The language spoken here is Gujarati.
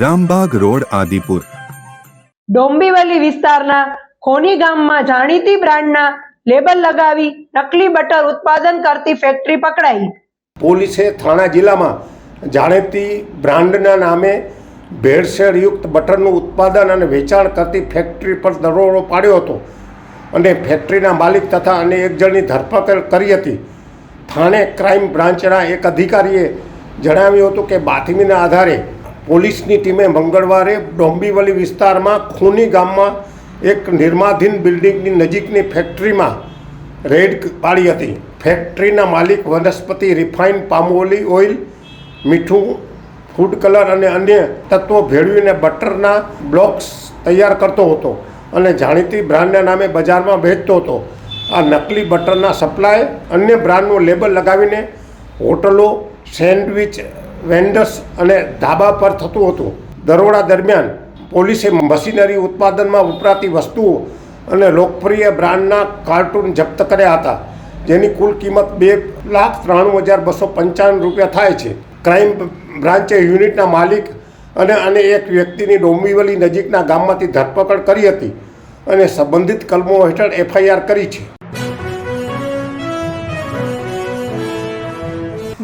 Rambag road Adipur. Dombivli વિસ્તારના ખોની ગામમાં જાણીતી બ્રાન્ડના લેબલ લગાવી નકલી બટર ઉત્પાદન કરતી ફેક્ટરી પકડાઈ. પોલીસે થાણા જિલ્લામાં જાણીતી બ્રાન્ડના નામે ભેળસેળયુક્ત બટરનું ઉત્પાદન અને વેચાણ કરતી ફેક્ટરી પર દરોડો પાડ્યો હતો અને ફેક્ટરીના માલિક તથા અન્ય એક જણની ધરપકડ કરી હતી. થાણે ક્રાઇમ બ્રાન્ચના એક અધિકારીએ જણાવ્યું હતું કે બાતમીના આધારે પોલીસની ટીમે મંગળવારે ડોંબીવલી વિસ્તારમાં ખૂની ગામમાં એક નિર્માધીન બિલ્ડિંગની નજીકની ફેક્ટરીમાં રેડ પાડી હતી. ફેક્ટરીના માલિક વનસ્પતિ રિફાઇન પામોલી ઓઇલ, મીઠું, ફૂડ કલર અને અન્ય તત્વો ભેળવીને બટરના બ્લોક્સ તૈયાર કરતો હતો અને જાણીતી બ્રાન્ડના નામે બજારમાં વેચતો હતો. આ નકલી બટરના સપ્લાય અન્ય બ્રાન્ડનું લેબલ લગાવીને હોટલો, સેન્ડવિચ વેન્ડર્સ અને ધાબા પર થતું હતું. દરોડા દરમિયાન પોલીસે મશીનરી ઉત્પાદનમાં વપરાતી વસ્તુઓ અને લોકપ્રિય બ્રાન્ડના કાર્ટૂન જપ્ત કર્યા હતા. જેની કુલ કિંમત બે લાખ ત્રાણું હજાર બસો પંચાવન રૂપિયા થાય છે. ક્રાઇમ બ્રાન્ચે યુનિટના માલિક અને અને એક વ્યક્તિની ડોંબીવલી નજીકના ગામમાંથી ધરપકડ કરી હતી અને સંબંધિત કલમો હેઠળ એફઆઈઆર કરી છે.